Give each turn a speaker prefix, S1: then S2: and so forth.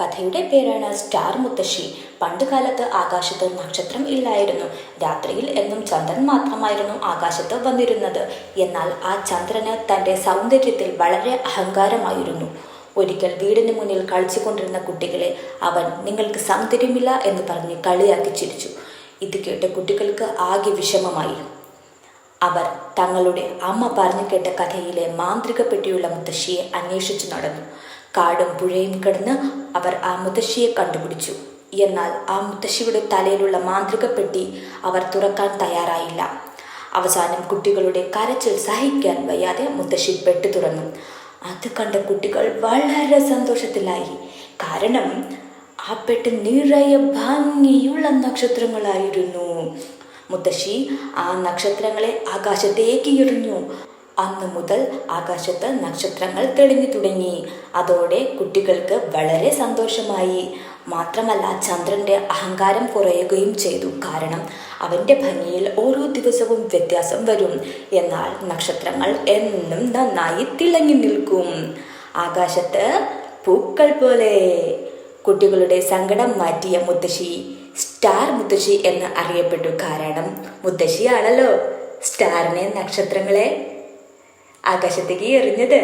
S1: കഥയുടെ പേരാണ് സ്റ്റാർ മുത്തശ്ശി. പണ്ടുകാലത്ത് ആകാശത്ത് നക്ഷത്രം ഇല്ലായിരുന്നു. രാത്രിയിൽ എന്നും ചന്ദ്രൻ മാത്രമായിരുന്നു ആകാശത്ത് വന്നിരുന്നത്. എന്നാൽ ആ ചന്ദ്രന് തന്റെ സൗന്ദര്യത്തിൽ വളരെ അഹങ്കാരമായിരുന്നു. ഒരിക്കൽ വീടിന് മുന്നിൽ കളിച്ചുകൊണ്ടിരുന്ന കുട്ടികളെ അവൻ നിങ്ങൾക്ക് സൗന്ദര്യമില്ല എന്ന് പറഞ്ഞ് കളിയാക്കി ചിരിച്ചു. ഇത് കേട്ട് കുട്ടികൾക്ക് ആകെ വിഷമമായി. അവർ തങ്ങളുടെ അമ്മ പറഞ്ഞു കേട്ട കഥയിലെ മാന്ത്രിക പെട്ടിയുള്ള മുത്തശ്ശിയെ അന്വേഷിച്ചു നടന്നു. കാടും പുഴയും കടന്ന് അവർ ആ മുത്തശ്ശിയെ കണ്ടുപിടിച്ചു. എന്നാൽ ആ മുത്തശ്ശിയുടെ തലയിലുള്ള മാന്ത്രിക പെട്ടി അവർ തുറക്കാൻ തയ്യാറായില്ല. അവസാനം കുട്ടികളുടെ കരച്ചിൽ സഹിക്കാൻ വയ്യാതെ മുത്തശ്ശി പെട്ടി തുറന്നു. അത് കണ്ട കുട്ടികൾ വളരെ സന്തോഷത്തിലായി. കാരണം ആ പെട്ടി നിറയെ ഭംഗിയുള്ള നക്ഷത്രങ്ങളായിരുന്നു. മുത്തശ്ശി ആ നക്ഷത്രങ്ങളെ ആകാശത്തേക്ക് എറിഞ്ഞു. അന്ന് മുതൽ ആകാശത്ത് നക്ഷത്രങ്ങൾ തെളിഞ്ഞു തുടങ്ങി. അതോടെ കുട്ടികൾക്ക് വളരെ സന്തോഷമായി. മാത്രമല്ല ചന്ദ്രന്റെ അഹങ്കാരം കുറയുകയും ചെയ്തു. കാരണം അവന്റെ ഭംഗിയിൽ ഓരോ ദിവസവും വ്യത്യാസം വരും. എന്നാൽ നക്ഷത്രങ്ങൾ എന്നും നന്നായി തിളങ്ങി നിൽക്കും. ആകാശത്ത് പൂക്കൾ പോലെ. കുട്ടികളുടെ സങ്കടം മാറ്റിയ മുത്തശ്ശി സ്റ്റാർ മുത്തശ്ശി എന്ന് അറിയപ്പെട്ടു. കാരണം മുത്തശ്ശിയാണല്ലോ സ്റ്റാറിനെ നക്ഷത്രങ്ങളെ ആകാശത്തേക്ക് എറിഞ്ഞത്.